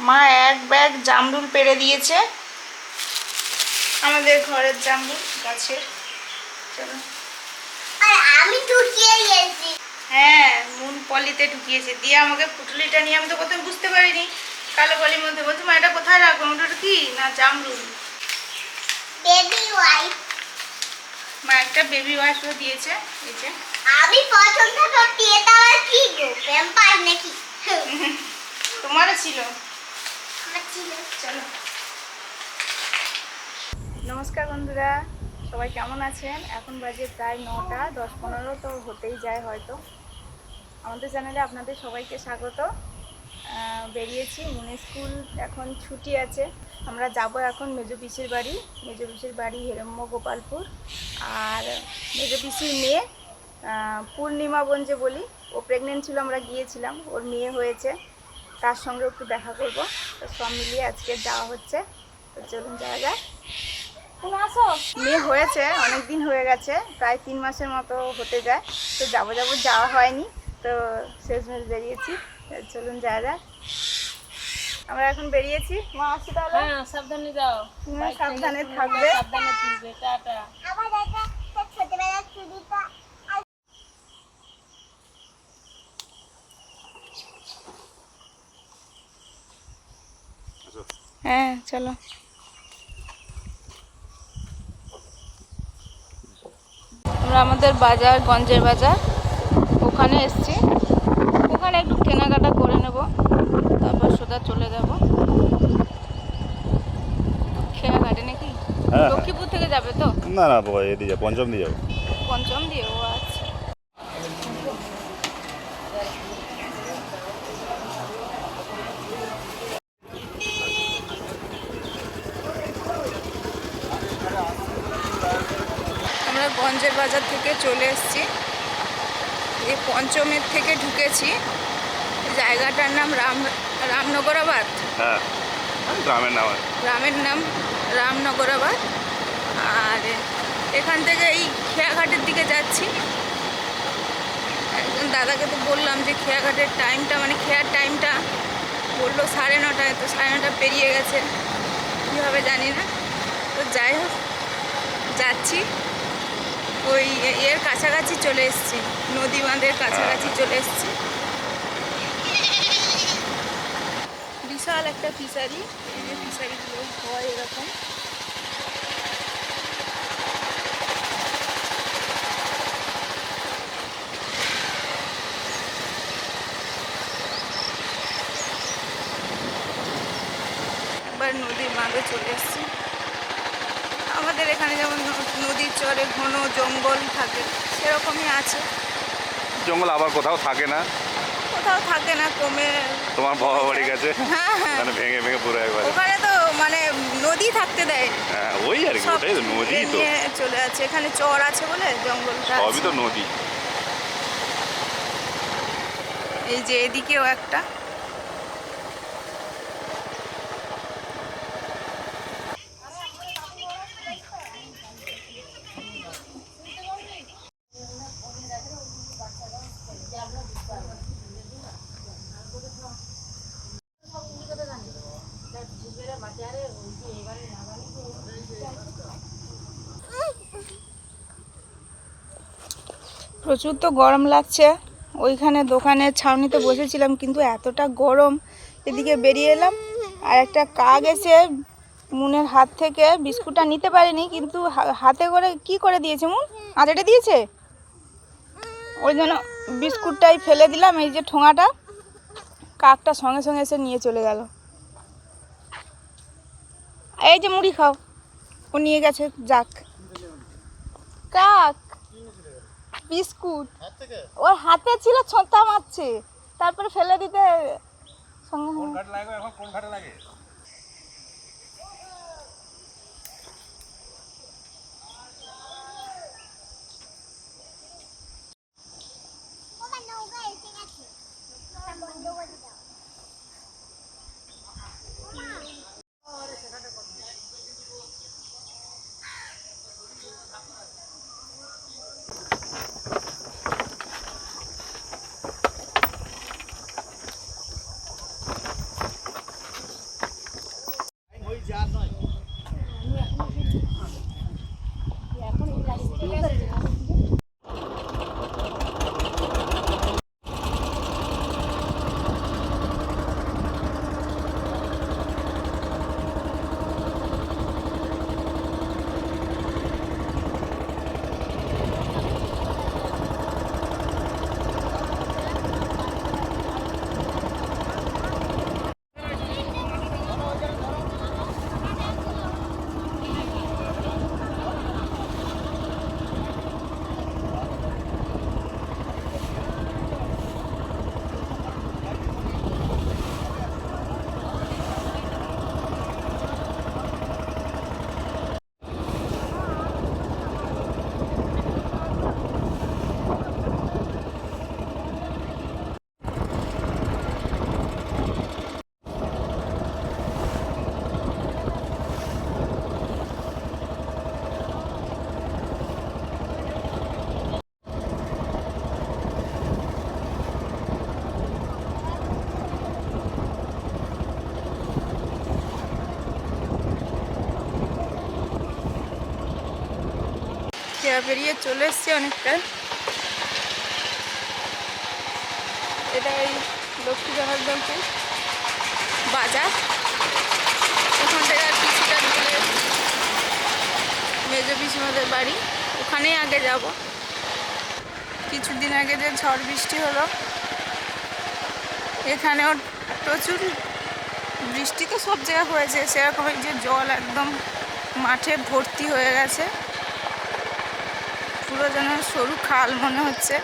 মা এক ব্যাগ জামরুল পেরে দিয়েছে। আমাদের ঘরের জামরুল গাছের। চলো। আমি ঢুকিয়ে গেছি হ্যাঁ মুন পলিতে ঢুকিয়েছে। দিয়ে আমাকে পুটুলিটা নিয়ে আমি তো প্রথমে বুঝতে পারিনি। কালো পলির মধ্যে বলছি মা এটা কোথায় রাখব? "ওটা কি? না জামরুল। বেবি ওয়াইফ মা একটা বেবি ওয়াশও দিয়েছে। এই যে। আমি পছন্দ করছি এটা কি গো? প্যাম্পার নাকি? তোমারও ছিল? নমস্কার বন্ধুরা, সবাই কেমন আছেন? এখন বাজে প্রায় নটা, দশ পনেরো তো হতেই যায় হয়তো। আমাদের চ্যানেলে আপনাদের সবাইকে স্বাগত। বেরিয়েছি, মুনে স্কুল এখন ছুটি আছে। আমরা যাব এখন মেজো পিসির বাড়ি, মেজো পিসির বাড়ি হেরম্য গোপালপুর আর মেজো পিসির মেয়ে পূর্ণিমা বোন যে বলি। ও প্রেগনেন্ট ছিল, আমরা গিয়েছিলাম। ওর মেয়ে হয়েছে। তার সঙ্গে একটু দেখা করব। তো সব মিলিয়ে আজকে যাওয়া হচ্ছে। তো চলুন যাওয়া যায় মেয়ে হয়েছে অনেক দিন হয়ে গেছে প্রায় তিন মাসের মতো হতে যায়। তো যাব যাব যাওয়া হয়নি। তো শেষমেশ বেরিয়েছি। চলুন যাওয়া যাক। আমরা এখন বেরিয়েছি। মা আসি তাহলে। হ্যাঁ সাবধানে যাও। সাবধানে থাকবে। সাবধানে তুলবে। টাটা। ছোটবেলার চুড়িটা হ্যাঁ চলো। আমরা আমাদের বাজার গঞ্জের বাজার। ওখানে এসছি। ওখানে একটু কেনাকাটা করে নেব। তারপর সোজা চলে যাব। খেয়া ঘাটে নাকি? হ্যাঁ। লক্ষ্মীপুর থেকে যাবে তো? না না এদিকে পঞ্চম দিয়ে যাব। পঞ্চম দিয়ে ও আচ্ছা আমরা গঞ্জের বাজার থেকে চলে এসেছি। এই পঞ্চমের থেকে ঢুকেছি। জায়গাটার নাম রাম রামনগরাবাদ হ্যাঁ গ্রামের নাম। গ্রামের নাম রামনগরাবাদ আর এখান থেকে এই খেয়াঘাটের দিকে যাচ্ছি। একজন দাদাকে তো বললাম যে খেয়াঘাটের টাইমটা মানে খেয়ার টাইমটা বলল সাড়ে নটায় তো সাড়ে নটা পেরিয়ে গেছে। কীভাবে জানি না। তো যাই হোক যাচ্ছি। ওই এর কাছাকাছি চলে এসেছি। নদী বাঁধের কাছাকাছি চলে এসেছি। বিশাল একটা ফিশারি। এই যে ফিশারিগুলো হয় এরকম। নদীর বাঁধে চলে এসেছি। আমাদের এখানে যেমন নদীর চরে ঘন জঙ্গল থাকে সেরকমই আছে। জঙ্গল আবার কোথাও থাকে না? কোথাও থাকে না কমে তোমার বাবা বাড়ি গেছে? হ্যাঁ হ্যাঁ। মানে ভেঙে ভেঙে পুরো একবার। ওখানে তো মানে নদী থাকতে দেয়। হ্যাঁ ওই আর কি ওটাই তো নদী তো। চলে আছে এখানে চর আছে বলে জঙ্গলটা সবই তো নদী। এই যে এদিকেও একটা। প্রচুর তো গরম লাগছে। ওইখানে দোকানের ছাউনিতে বসেছিলাম, কিন্তু এতটা গরম। এদিকে বেরিয়ে এলাম, আর একটা কাক এসে মুনের হাত থেকে বিস্কুটটা নিতে পারেনি, কিন্তু হাতে করে কি করে দিয়েছে মুন? আঁচড়ে দিয়েছে? ওই জন্য বিস্কুটটাই ফেলে দিলাম, এই যে ঠোঙাটা। কাকটা সঙ্গে সঙ্গে এসে নিয়ে চলে গেল। এই যে মুড়ি খাও। ও নিয়ে গেছে, যাক। কাক! বিস্কুট। ওর হাতে ছিল ছোঁতা মারছে। তারপরে ফেলে দিতে সঙ্গে সঙ্গে আমার খেয়া পেরিয়ে চলে এসছি অনেকটা। এটা এই লক্ষ্মী জনার্দনপুর বাজার। ওখান থেকে আর কিছুটা গেলে মেজো পিসিমাদের বাড়ি। ওখানেই আগে যাব। কিছুদিন আগে যে ঝড় বৃষ্টি হলো, এখানেও প্রচুর বৃষ্টি তো সব জায়গায় হয়েছে। সেরকম যে জল একদম মাঠে ভর্তি হয়ে গেছে। পুরো যেন সরু খাল মনে হচ্ছে।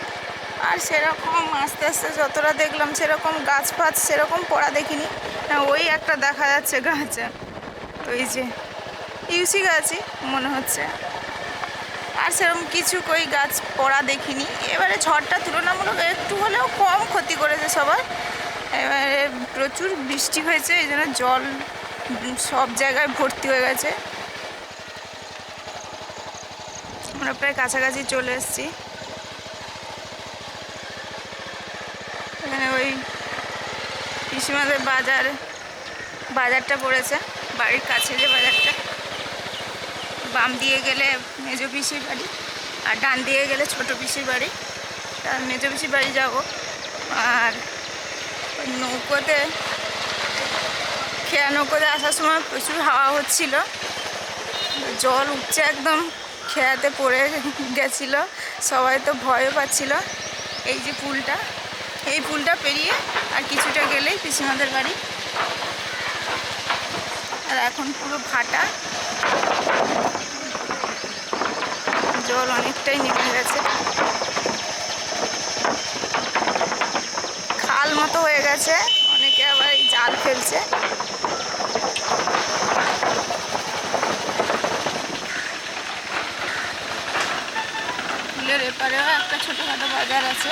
আর সেরকম আস্তে আস্তে যতটা দেখলাম সেরকম গাছ ফাছ সেরকম পড়া দেখিনি। হ্যাঁ, ওই একটা দেখা যাচ্ছে গাছ। ওই যে ইউসি গাছই মনে হচ্ছে। আর সেরকম কিছু কই গাছ পড়া দেখিনি। এবারে ঝড়টা তুলনামূলক একটু হলেও কম ক্ষতি করেছে সবার। এবারে প্রচুর বৃষ্টি হয়েছে এই জন্য জল সব জায়গায় ভর্তি হয়ে গেছে। আমরা প্রায় কাছাকাছি চলে এসেছি। এখানে ওই পিসিমাদের বাজার, বাজারটা পড়েছে, বাড়ির কাছে যে বাজারটা। বাম দিয়ে গেলে মেজো পিসির বাড়ি আর ডান দিয়ে গেলে ছোট পিসির বাড়ি। তার মেজো পিসির বাড়ি যাব। আর নৌকোতে, খেয়া নৌকোতে আসার সময় প্রচুর হাওয়া হচ্ছিল। জল উঠছে একদম। খেয়াতে পড়ে গেছিল। সবাই তো ভয়ও পাচ্ছিল। এই যে পুলটা, এই পুলটা পেরিয়ে আর কিছুটা গেলেই পিসিমাদের বাড়ি। আর এখন পুরো ভাটা জল অনেকটাই নেমে গেছে। খাল মতো হয়ে গেছে। অনেকে আবার এই জাল ফেলছে। ফুলের এপারেও একটা ছোটোখাটো বাজার আছে।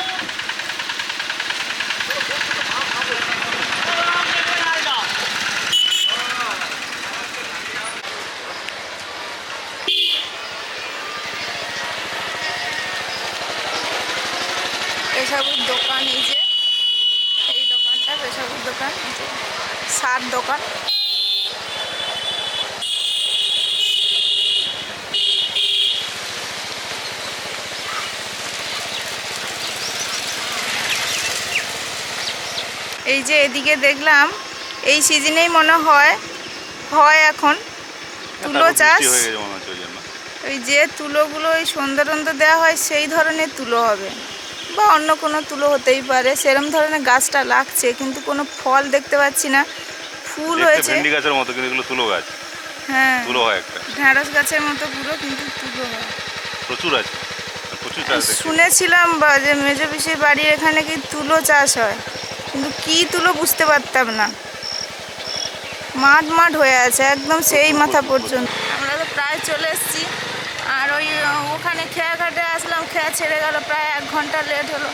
পেশাবুর দোকান এই যে, এই দোকানটা পেশাবুর দোকান সার দোকান। এই যে এদিকে দেখলাম এই সিজনেই মনে হয় হয় এখন তুলো চাষ। ওই যে তুলোগুলো ওই সন্ধ্যারন্দ দেওয়া হয় সেই ধরনের তুলো হবে। বা অন্য কোনো তুলো হতেই পারে সেরম ধরনের গাছটা লাগছে কিন্তু কোনো ফল দেখতে পাচ্ছি না। ফুল হয়েছে। ভেন্ডি গাছের মতো কিন্তু এগুলো তুলো গাছ। হ্যাঁ। তুলো হয় একটা। ঢ্যাঁড়স গাছের মতো পুরো কিন্তু তুলো হয়। প্রচুর আছে। প্রচুর চাষ শুনেছিলাম বা যে মেজো পিসির বাড়ির এখানে কি তুলো চাষ হয়? কিন্তু কি তুলো বুঝতে পারতাম না। মাঠ মাঠ হয়ে আছে, একদম সেই মাথা পর্যন্ত। আমরা তো প্রায় চলে এসেছি। আর ওই, ওখানে খেয়া ঘাটে আসলাম, খেয়া ছেড়ে গেল, প্রায় এক ঘণ্টা লেট হলো।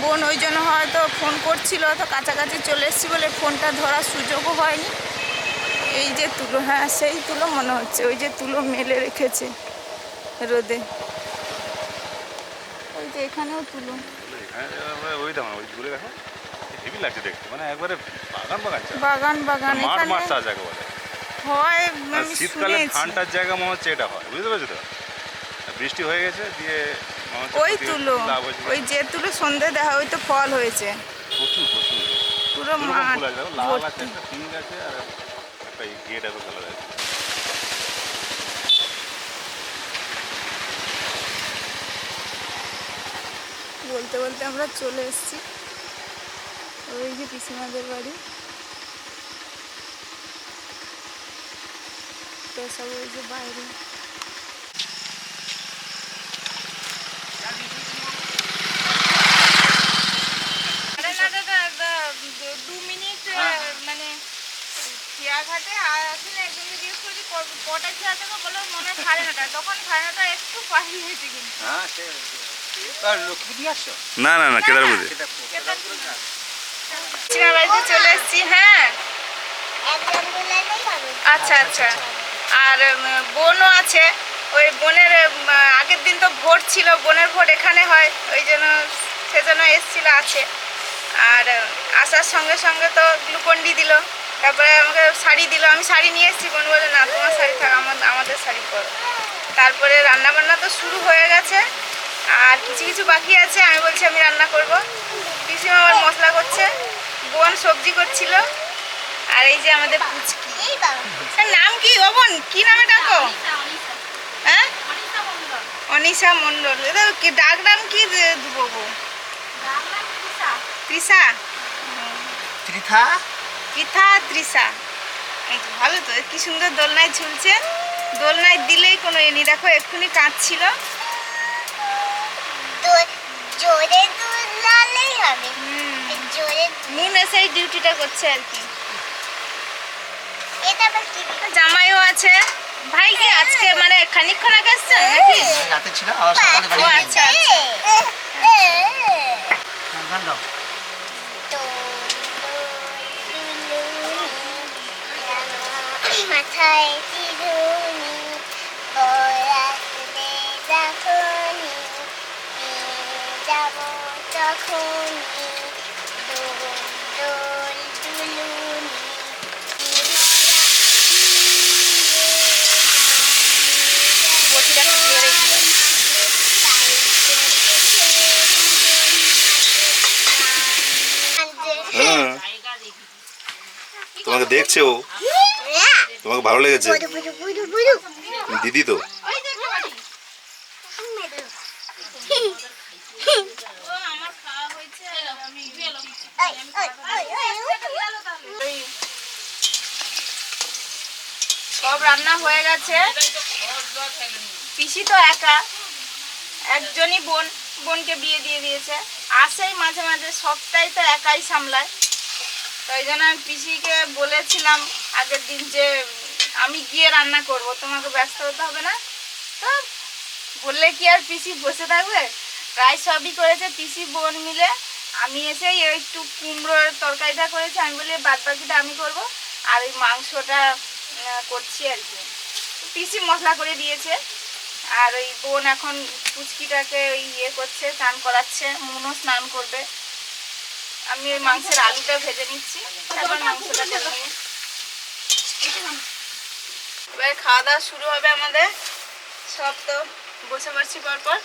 বোন ওই জন্য হয়তো ফোন করছিল, তো কাছাকাছি চলে এসেছি বলে ফোনটা ধরার সুযোগও হয়নি। এই যে তুলো হ্যাঁ সেই তুলো মনে হচ্ছে, ওই যে তুলো মেলে রেখেছে রোদে। ওই যে এখানেও তুলো। ওই দেখো। হেভি লাগছে দেখতে। মানে একবারে বাগান বাগান বাগান বাগান মাঠ মাঠ চাষ একেবারে হয় শীতকালে ধানটার জায়গা মনে হচ্ছে এটা হয় বুঝতে পারছ তো? বৃষ্টি হয়ে গেছে দিয়ে ওই তুলো ওই যে তুলো সন্ধে দেখা ওই তো ফল হয়েছে। প্রচুর প্রচুর। পুরো মাঠ আছে লাল আছে একটা পিঙ্ক আছে আর একটা ইয়ে টাইপের কালার আছে। বলতে বলতে আমরা চলে এসেছি। ওই যে পিসিমাদের বাড়ি। তো সব ওই যে বাইরে। আরে আহ, মানে খেয়াঘাটে আসলে একজন জিজ্ঞেস করেছি ক- কটা খেয়া থেকে বলল মনে হয় সাড়ে নটা। তখন সাড়ে নটা একটু হয়েছে কিন্তু। হ্যাঁ না না না কেদার বুঝে বাড়িতে চলে এসেছি হ্যাঁ। আচ্ছা আচ্ছা। আর বোনও আছে। ওই বোনের আগের দিন তো ভোট ছিল, বোনের ভোট এখানে হয়, ওই জন্য সেজন্য এসেছিল, আছে। আর, আসার সঙ্গে সঙ্গে তো গ্লুকন্ডি দিল। তারপরে আমাকে শাড়ি দিল, আমি শাড়ি নিয়ে এসেছি, বোন বলে না, তোমার শাড়ি থাক আমাদের শাড়ি পরো। তারপরে রান্না বান্না তো শুরু হয়ে গেছে। আর কিছু কিছু বাকি আছে, আমি বলছি, আমি রান্না করব। পিসিমা আমার মশলা করছে। বোন সবজি করছিল আর এই যে আমাদের পুচকি। নাম কি? ও বোন কি নামে ডাকো? হ্যাঁ? অনিশা মণ্ডল। এটা কি ডাক নাম কি দেবো গো তৃষা। ত্রিথা পৃথা তৃষা। এই তো, ভালো তো কি সুন্দর দোলনায় ঝুলছে। দোলনায় দিলেই কোনো এনি দেখো এক্ষুনি কাঁদছিল। জোরে দুলালেই হবে। জোরে এসে এই ডিউটিটা করছে আর কি। এটা আবার কি জামাইও আছে। ভাই কি আজকে মানে খানিকক্ষণ আগে আসছে নাকি? রাতে ছিল আবার সকালে বাড়ি ও আচ্ছা আচ্ছা। মাথায় চিরুনি যখনই যাব রেখে হ্যাঁ। তোমাকে দেখছে ও? তোমাকে ভালো লেগেছে? দিদি তো আমার খাওয়া হয়েছে আমি ওই সব রান্না হয়ে গেছে। পিসি তো একা। একজনই বোন, বোনকে বিয়ে দিয়ে দিয়েছে। আসেই মাঝে মাঝে, সবটাই তো একাই সামলায়। তাই জন্য আমি পিসিকে বলেছিলাম আগের দিন যে, আমি গিয়ে রান্না করব, তোমাকে ব্যস্ত হতে হবে না। তো বললে কি আর পিসি বসে থাকবে? প্রায় সবই করেছে, পিসি বোন মিলে। আমি এসে একটু কুমড়োর তরকারিটা করেছি। আমি বলি বাদ বাকিটা আমি করব। আর ওই মাংসটা করছি আর কি। পিসি মশলা করে দিয়েছে। আর ওই বোন এখন পুচকিটাকে ওই ইয়ে করছে, স্নান করাচ্ছে, মনও স্নান করবে। আমি ওই মাংসের আলুটা ভেজে নিচ্ছি। মাংসটা এবার খাওয়া দাওয়া শুরু হবে আমাদের। সব তো বসে পড়ছি পরপর।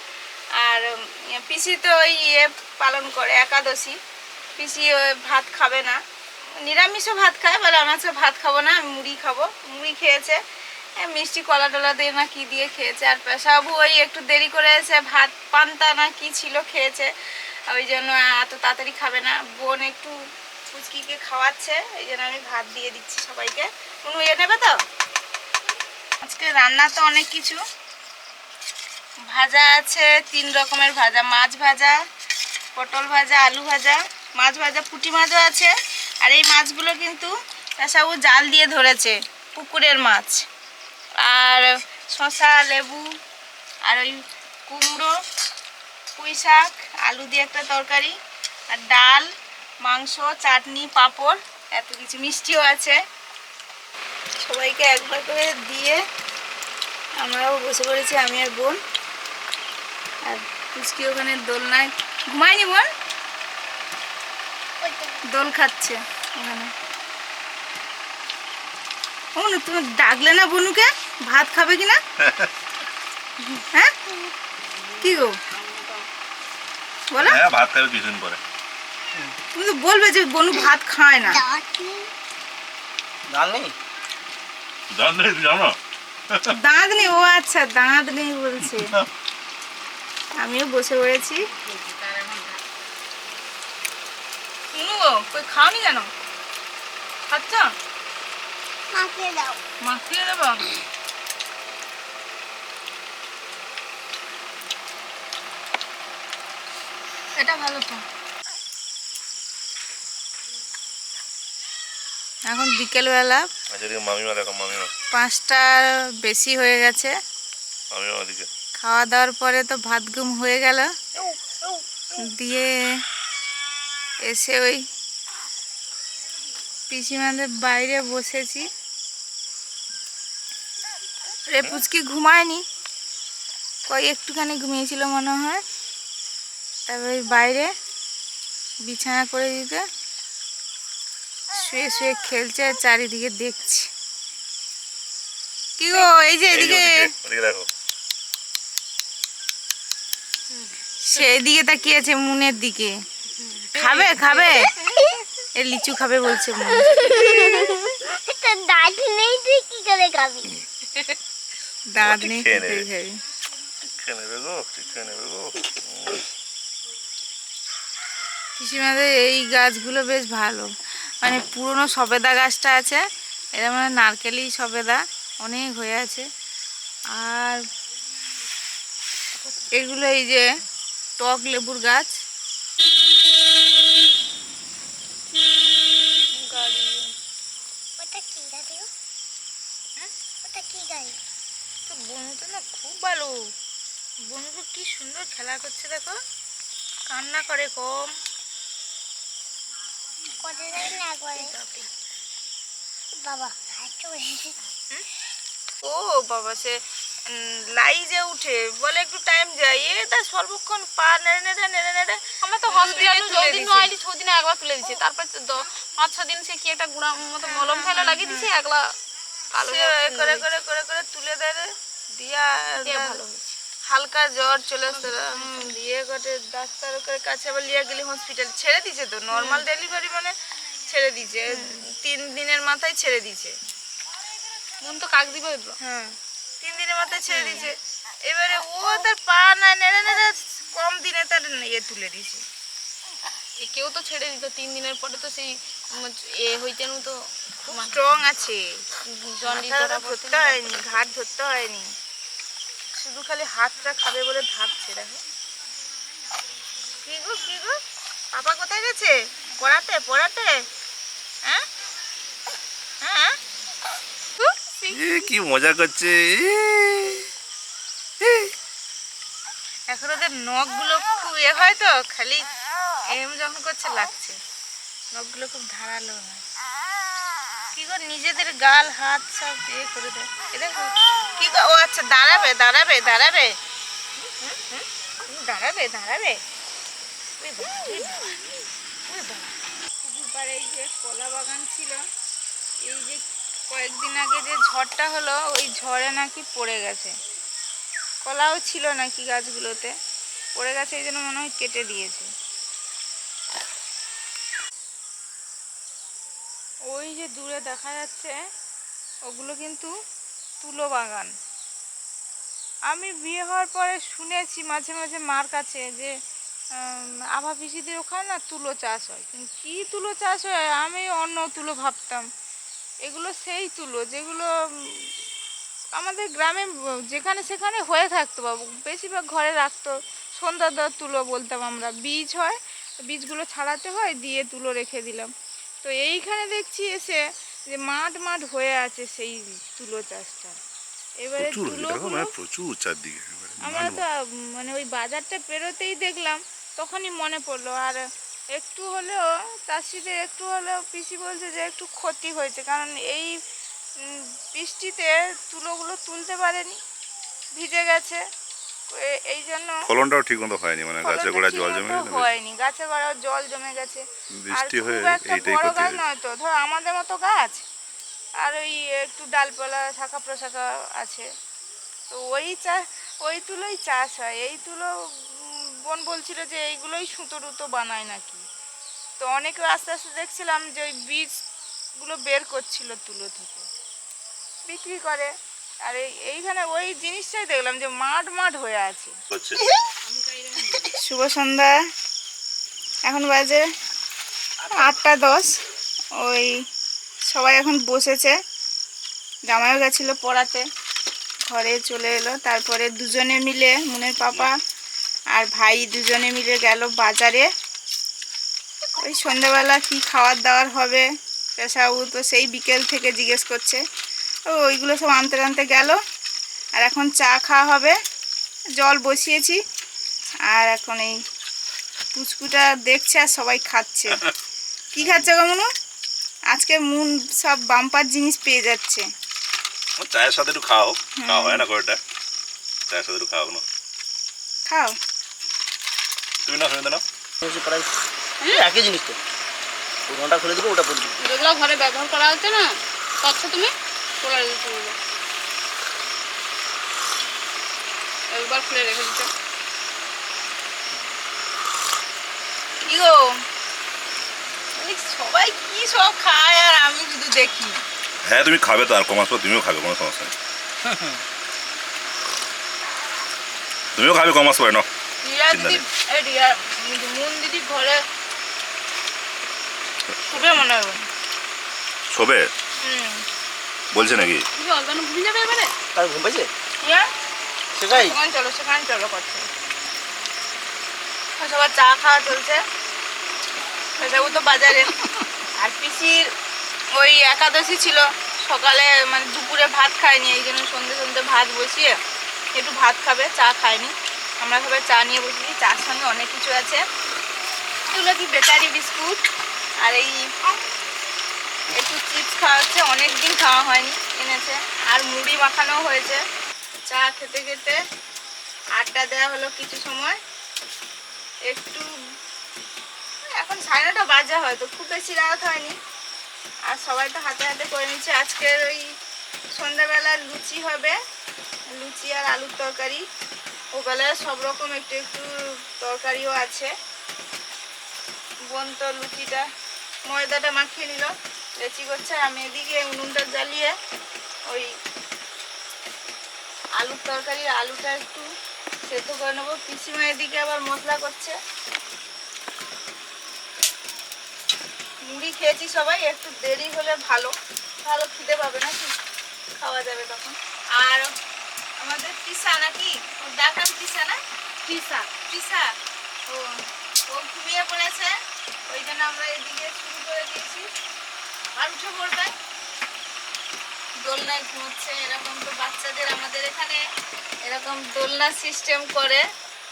আর পিসি তো ওই ইয়ে পালন করে, একাদশী। পিসি ভাত খাবে না। নিরামিষও ভাত খায়, বলে আমার কাছে ভাত খাব না, আমি মুড়ি খাব। মুড়ি খেয়েছে মিষ্টি কলা টলা দিয়ে না কি দিয়ে খেয়েছে, আর পেশাবু ওই একটু দেরি করে এসে ভাত পান্তা না কি ছিল খেয়েছে, ওই জন্য এত তাড়াতাড়ি খাবে না। বোন একটু ফুচকিকে খাওয়াচ্ছে, এই জন্য আমি ভাত দিয়ে দিচ্ছি সবাইকে। কোনো ইয়ে নেবে তো? আজকে রান্না তো অনেক কিছু। ভাজা আছে, তিন রকমের ভাজা, মাছ ভাজা, পটল ভাজা, আলু ভাজা, মাছ ভাজা, পুঁটি মাছও আছে। আর এই মাছগুলো কিন্তু পেশাবু জাল দিয়ে ধরেছে, পুকুরের মাছ। আর শশা লেবু আর ওই কুমড়ো, পুঁই শাক, আলু দিয়ে একটা তরকারি আর ডাল, মাংস, চাটনি, পাঁপড়, এত কিছু মিষ্টিও আছে। সবাইকে একবার করে দিয়ে আমরাও বসে পড়েছি, আমি আর বোন। আর পুচকি ওখানে দোলনায়। ঘুমায়নি বোন? দোল খাচ্ছে ওখানে ও তুমি ডাকলে না বনুকে? ভাত খাবে কি না হ্যাঁ? কি গো? বলো। হ্যাঁ ভাত খাবে কিছুদিন পরে। তুমি তো বলবে যে বনু ভাত খায় না। নেই? জানো? দাঁত নেই ও আচ্ছা দাঁত নেই বলছে। আমিও বসে পড়েছি শুনু গো কই খাওনি কেন? খাচ্ছ? মাকে দাও। মাখিয়ে দেবো? এটা ভালো তো। এখন বিকেলবেলা আচ্ছা মামিমা দেখো মামিমা। পাঁচটা বেশি হয়ে গেছে। খাওয়া দাওয়ার পরে তো ভাত ঘুম হয়ে গেল। দিয়ে এসে ওই পিসিমাদের বাইরে বসেছি। রে পুচকি ঘুমায়নি। কই একটুখানি ঘুমিয়েছিল মনে হয়। তারপরে বাইরে বিছানা করে দিতে শুয়ে শুয়ে খেলছে আর চারিদিকে দেখছি। কি গো এই যে এদিকে সেই দিকে তাকিয়ে মুনের দিকে। খাবে খাবে? এ লিচু খাবে বলছে মুন দাঁত নেই তুই কি করে খাবি? দাঁত নেই কি করে। খাবি? পিসিমাদের এই গাছগুলো বেশ ভালো। মানে পুরনো সবেদা গাছটা আছে এটা মানে নারকেলই সবেদা অনেক হয়ে আছে। আর এগুলো এই যে টক লেবুর গাছ ওটা কি গাড়ি গো? হ্যাঁ? ওটা কি গাড়ি তো বনুটা না খুব ভালো বনুটা কি সুন্দর খেলা করছে দেখো কান্না করে কম ও বাবা সে উম, লাইজে উঠে বলে একটু টাইম যায়। এ তা সর্বক্ষণ পা নেড়ে নেড়ে নেড়ে নেড়ে আমরা তো হসপিটালে তুলে যদিন দিছে। নয়নি ছ দিনে একবার তুলে দিছে। তারপর তো পাঁচ ছ দিন সে কি একটা গুঁড়া মতো মলম ফেলে লাগিয়ে দিছে একলা কালো করে করে করে করে তুলে দেয় দিয়া ভালো হয়েছে। হালকা জ্বর চলে আসছে দিয়ে করে ডাক্তার কাছে আবার লিয়ে গেলি হসপিটাল ছেড়ে দিছে তো? নর্মাল ডেলিভারি মানে ছেড়ে দিছে তিন দিনের মাথায় ছেড়ে দিছে মন তো কাক দিবে হ্যাঁ তিন দিনের মাথায় ছেড়ে দিছে এবারে ও তার পা না নেড়ে নেড়ে কম দিনে তার ইয়ে তুলে দিছে কেউ তো ছেড়ে দিত তিন দিনের পরে তো সেই এ হইতেন তো স্ট্রং আছে। জন্ডিস ধরা ধরতে হয়নি ঘাট ধরতে হয়নি। শুধু খালি হাতটা খাবে বলে ভাবছে দেখো। কি গো কি গো? পাপা কোথায় গেছে? পড়াতে পড়াতে? হ্যাঁ? হ্যাঁ? কি মজা করছে এখন ওদের নখগুলো খুব এ হয় তো খালি এম যখন করছে লাগছে। নখগুলো খুব ধারালো হয়। কি গো নিজেদের গাল হাত সব ইয়ে করে দেয়। এ দেখো। কি ও আচ্ছা দাঁড়াবে দাঁড়াবে দাঁড়াবে। দাঁড়াবে দাঁড়াবে। ওই বাবা, ওই বাবা, ওই বাবা। পুকুর পাড়ে এই যে কলা বাগান ছিল এই যে কয়েকদিন আগে যে ঝড়টা হলো ওই ঝড়ে নাকি পড়ে গেছে। কলাও ছিল নাকি গাছগুলোতে? পড়ে গেছে এই জন্য মনে হয় কেটে দিয়েছে। ওই যে দূরে দেখা যাচ্ছে ওগুলো কিন্তু তুলো বাগান। আমি বিয়ে হওয়ার পরে শুনেছি মাঝে মাঝে মার কাছে যে আভা পিসিদের ওখানে না তুলো চাষ হয়। কিন্তু কী তুলো চাষ হয়? আমি অন্য তুলো ভাবতাম। এগুলো সেই তুলো যেগুলো আমাদের গ্রামে, যেখানে সেখানে হয়ে থাকতো বাবু। বেশিরভাগ ঘরে রাখতো। সন্ধ্যা দেওয়ার তুলো বলতাম আমরা। বীজ হয়, বীজগুলো ছাড়াতে হয়, দিয়ে তুলো রেখে দিলাম। তো এইখানে দেখছি এসে যে মাঠ মাঠ হয়ে আছে সেই তুলো চাষটা এবারে তুলোগুলো মানে প্রচুর চারদিকে। আমরা তো মানে ওই বাজারটা পেরোতেই দেখলাম তখনই মনে পড়ল আর একটু হলেও চাষিদের একটু হলেও পিসি বলছে যে একটু ক্ষতি হয়েছে কারণ এই বৃষ্টিতে তুলোগুলো তুলতে পারেনি ভিজে গেছে এই জন্য ফলনটাও ঠিক মতো হয়নি মানে ফলনটা গোড়ায় জল জমে গেছে? হয়নি গাছের গোড়ায় জল জমে গেছে। বৃষ্টি হয়ে এইটাই বড় গাছ নয় তো ধর আমাদের মতো গাছ। আর ওই একটু ডালপালা শাখা প্রশাখা আছে। তো ওই চা ওই তুলোই চাষ হয়। এই তুলো বোন বলছিল যে এইগুলোই সুতো টুতো বানায় নাকি। তো অনেকে আস্তে আস্তে দেখছিলাম যে ওই বীজগুলো বের করছিল তুলো থেকে। বিক্রি করে। আর এইখানে ওই জিনিসটাই দেখলাম যে মাঠ মাঠ হয়ে আছে। শুভ সন্ধ্যা। এখন বাজে আটটা দশ। ওই সবাই এখন বসেছে। জামাইও গেছিল পড়াতে। ঘরে চলে এলো। তারপরে দুজনে মিলে মুনের পাপা আর ভাই দুজনে মিলে গেল বাজারে। ওই সন্ধ্যাবেলা কি খাওয়ার দাওয়ার হবে পেশাবু তো সেই বিকেল থেকে জিজ্ঞেস করছে। ও ওইগুলো সব আনতে আনতে গেল। আর এখন চা খাওয়া হবে। জল বসিয়েছি। আর এখন এই পুচকুটা দেখছে আর সবাই খাচ্ছে। কি খাচ্ছে গো মনু? আজকে মুন সব বাম্পার জিনিস পেয়ে যাচ্ছে। ও, চায়ের সাথে একটু খাও। খাওয়া হয় না কয়টা চায়ের সাথে একটু খাও না খাও। তুমি না শুনে না প্রায় একই জিনিস তো। পুরোনোটা খুলে দিবো ওটা দিবো। যেগুলো ঘরে ব্যবহার করা হচ্ছে না পাচ্ছ তুমি? তোলা দিতে বলব একবার খুলে রেখে দিতে। সবাই কি সব খায় আর আমি শুধু দেখি। হ্যাঁ তুমি খাবে তো আর কমাস পর তুমিও খাবে কোনো সমস্যা নেই। তুমিও খাবে কমাস পরে রিয়া মুন দিদি ঘরে খুবই মনে হবে শোবে? হুম। বলছে নাকি? তুমি যাবে এবারে? তার ঘুম পাইছে? সেটাই। সেখানে চলো সেখানে চলো করছে। সবার চা খাওয়া চলছে। যাব তো বাজারে। আর পিসির ওই একাদশী ছিল। সকালে মানে দুপুরে ভাত খায়নি এই জন্য সন্ধ্যে সন্ধ্যে ভাত বসিয়ে একটু ভাত খাবে চা খায়নি। আমরা সবাই চা নিয়ে বসেছি। চার সঙ্গে অনেক কিছু আছে। এগুলো কি বেকারি বিস্কুট? আর এই একটু চিপস খাওয়া হচ্ছে অনেক দিন খাওয়া হয়নি, এনেছে। আর মুড়ি মাখানো হয়েছে। চা খেতে খেতে আড্ডা দেওয়া হলো কিছু সময়। একটু, এখন সাড়ে নটা বাজে হয়তো, খুব বেশি রাত হয়নি। আর সবাই তো হাতে হাতে করে নিচ্ছে। আজকের ওই সন্ধ্যাবেলা লুচি হবে, লুচি আর আলুর তরকারি। ওবেলায় সব রকম একটু একটু তরকারিও আছে। বোন তো লুচিটা ময়দাটা মাখিয়ে নিল। লেচি করছে আমি এদিকে উনুনটা জ্বালিয়ে ওই আলুর তরকারি আলুটা একটু সেদ্ধ করে নেব। পিসিমা এদিকে আবার মশলা করছে। মুড়ি খেয়েছি সবাই একটু দেরি হলে ভালো। ভালো খিদে পাবে নাকি? খাওয়া যাবে তখন। আর আমাদের পিসা নাকি? ডাকাম পিসা না? পিসা পিসা ও ও ঘুমিয়ে পড়েছে। আমরা এদিকে শুরু করে দিয়েছি। উঠে পড়বে দোলনায় এরকম তো বাচ্চাদের আমাদের এখানে এরকম দোলনা সিস্টেম করে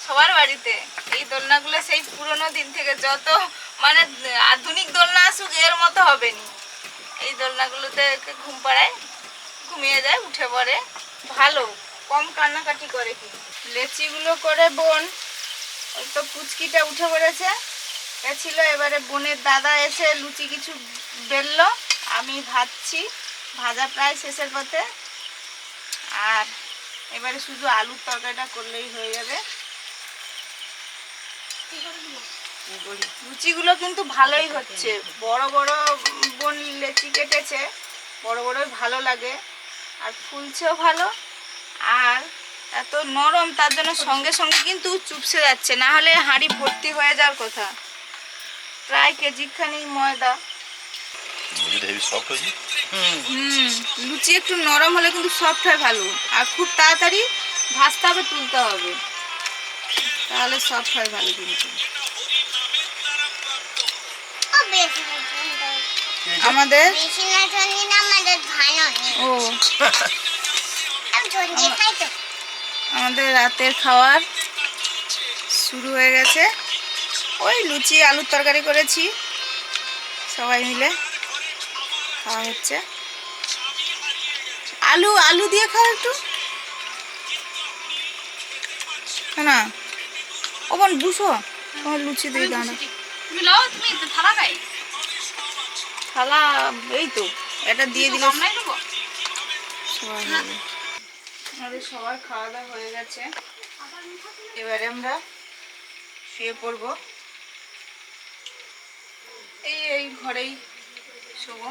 সবার বাড়িতে। এই দোলনাগুলো সেই পুরনো দিন থেকে যত মানে আধুনিক দোলনা আসুক, এর মতো হবে নি এই দোলনাগুলোতে ঘুম পাড়ায়, ঘুমিয়ে যায়, উঠে পড়ে। ভালো, কম কান্নাকাটি করে কি লেচিগুলো করে বোন, ওই তো পুচকিটা উঠে পড়েছে। এ ছিল, এবারে বোনের দাদা এসে লুচি কিছু বেললো। আমি ভাজছি, ভাজা প্রায় শেষের পথে। আর এবারে শুধু আলুর তরকারিটা করলেই হয়ে যাবে। লুচিগুলো কিন্তু ভালোই হচ্ছে। বড় বড় বোন লেচি কেটেছে, বড় বড়ই ভালো লাগে। আর ফুলছেও ভালো। আর এত নরম, তার জন্য সঙ্গে সঙ্গে কিন্তু চুপসে যাচ্ছে। না হলে হাঁড়ি ভর্তি হয়ে যাওয়ার কথা। প্রায় কেজিখানি ময়দা। লুচি একটু নরম হলে কিন্তু সফট হয় ভালো। আর খুব তাড়াতাড়ি ভাজতে হবে তুলতে হবে। তাহলে সফট হয় ভালো কিন্তু। আমাদের? ও। আমাদের রাতের খাওয়ার শুরু হয়ে গেছে। ওই লুচি আলুর তরকারি করেছি। সবাই মিলে। খাওয়া হচ্ছে। আলু আলু দিয়ে খাও একটু। না ও বোন বুঝো তোমার লুচি দিয়ে দাও না। তুমি লাও তুমি থালা খাই। থালা এই তো। এটা দিয়ে দিলে নাই নেব সবাই আমাদের সবার খাওয়া দাওয়া হয়ে গেছে। এবারে আমরা শুয়ে পড়ব। এই এই ঘরেই শোবো।